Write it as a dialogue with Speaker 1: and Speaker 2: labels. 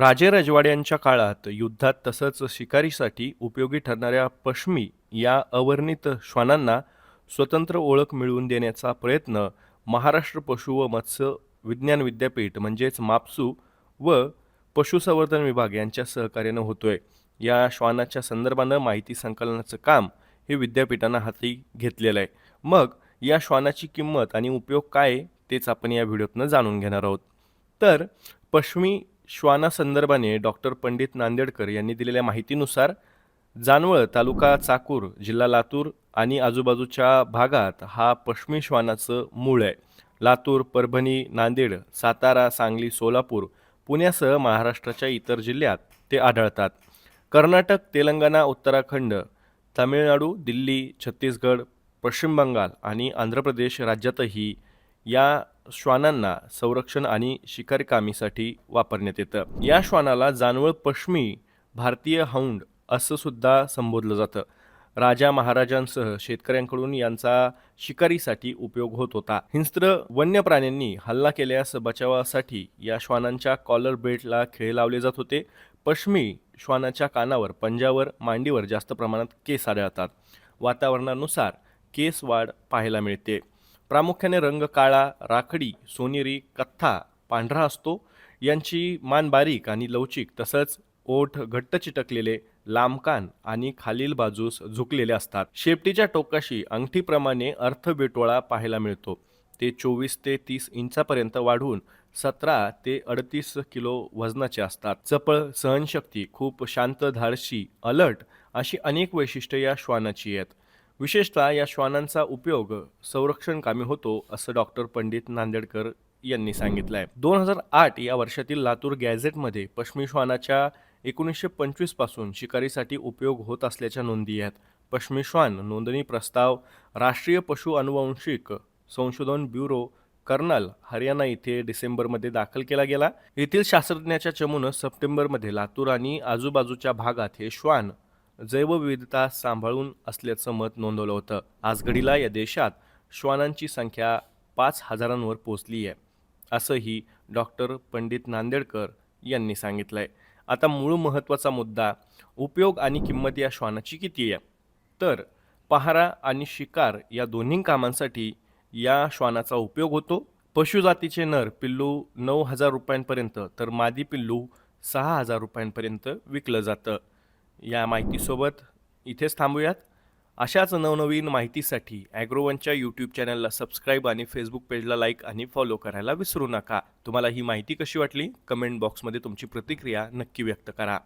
Speaker 1: राजे रजवाड्यांच्या काळात युद्धात तसंच शिकारीसाठी उपयोगी ठरणाऱ्या पश्मी या अवर्णित श्वानांना स्वतंत्र ओळख मिळवून देण्याचा प्रयत्न महाराष्ट्र पशु व मत्स्य विज्ञान विद्यापीठ म्हणजेच मापसू व पशुसंवर्धन विभाग यांच्या सहकार्यानं होतोय. या श्वानाच्या संदर्भानं माहिती संकलनाचं काम हे विद्यापीठानं हाती घेतलेलं आहे. मग या श्वानाची किंमत आणि उपयोग काय तेच आपण या व्हिडिओतनं जाणून घेणार आहोत. तर पश्मी श्वानासंदर्भाने डॉक्टर पंडित नांदेडकर यांनी दिलेल्या माहितीनुसार जानवळ तालुका चाकूर जिल्हा लातूर आणि आजूबाजूच्या भागात हा पश्मी श्वानाचं मूळ आहे. लातूर परभणी नांदेड सातारा सांगली सोलापूर पुण्यासह महाराष्ट्राच्या इतर जिल्ह्यात ते आढळतात. कर्नाटक तेलंगणा उत्तराखंड तामिळनाडू दिल्ली छत्तीसगड पश्चिम बंगाल आणि आंध्र प्रदेश राज्यातही या श्वानांना संरक्षण आणि शिकारी कामीसाठी वापरण्यात येतं. या श्वानाला जानवळ पश्मी भारतीय हौंड असं सुद्धा संबोधलं जातं. राजा महाराजांसह शेतकऱ्यांकडून यांचा शिकारीसाठी उपयोग होत होता. हिंस्त्र वन्य प्राण्यांनी हल्ला केल्यास बचावासाठी या श्वानांच्या कॉलर बेल्टला खिळे लावले जात होते. पश्मी श्वानाच्या कानावर पंजावर मांडीवर जास्त प्रमाणात केस आढळतात. वातावरणानुसार केस वाढ पाहायला मिळते. प्रामुख्याने रंग काळा राखडी सोनेरी कथ्था पांढरा असतो. यांची मान बारीक आणि लवचिक तसंच ओठ घट्ट चिटकलेले लांबकान आणि खालील बाजूस झुकलेले असतात. शेपटीच्या टोकाशी अंगठीप्रमाणे अर्थबेटोळा पाहायला मिळतो. ते चोवीस ते तीस इंचापर्यंत वाढून सतरा ते अडतीस किलो वजनाचे असतात. चपळ सहनशक्ती खूप शांत धाडशी अलर्ट अशी अनेक वैशिष्ट्ये या श्वानाची आहेत. विशेषतः या श्वानांचा उपयोग संरक्षण कामी होतो असं डॉक्टर पंडित नांदेडकर यांनी सांगितलं आहे दोन हजार आठ या वर्षातील लातूर गॅझेटमध्ये पश्मी श्वानाच्या एकोणीसशे पंचवीसपासून शिकारीसाठी उपयोग होत असल्याच्या नोंदी आहेत. पश्मी श्वान नोंदणी प्रस्ताव राष्ट्रीय पशु अनुवंशिक संशोधन ब्युरो कर्नल हरियाणा इथे डिसेंबरमध्ये दाखल केला गेला. येथील शास्त्रज्ञाच्या चमूनं सप्टेंबरमध्ये लातूर आणि आजूबाजूच्या भागात हे श्वान जैवविविधता सांभाळून असल्याचं मत नोंदवलं होतं. आजघडीला या देशात श्वानांची संख्या पाच हजारांवर पोचली आहे असंही डॉक्टर पंडित नांदेडकर यांनी सांगितलं आहे आता मूळ महत्त्वाचा मुद्दा उपयोग आणि किंमत या श्वानाची किती आहे? तर पहारा आणि शिकार या दोन्ही कामांसाठी या श्वानाचा उपयोग होतो. पशुजातीचे नर पिल्लू नऊ हजार रुपयांपर्यंत तर मादी पिल्लू सहा हजार रुपयांपर्यंत विकलं जातं. या माहितीसोबत इथेच थांबूयात. अशाच नवनवीन माहितीसाठी ॲग्रोवनच्या यूट्यूब चॅनलला सबस्क्राईब आणि फेसबुक पेजला लाईक आणि फॉलो करायला विसरू नका. तुम्हाला ही माहिती कशी वाटली? कमेंट बॉक्समध्ये तुमची प्रतिक्रिया नक्की व्यक्त करा.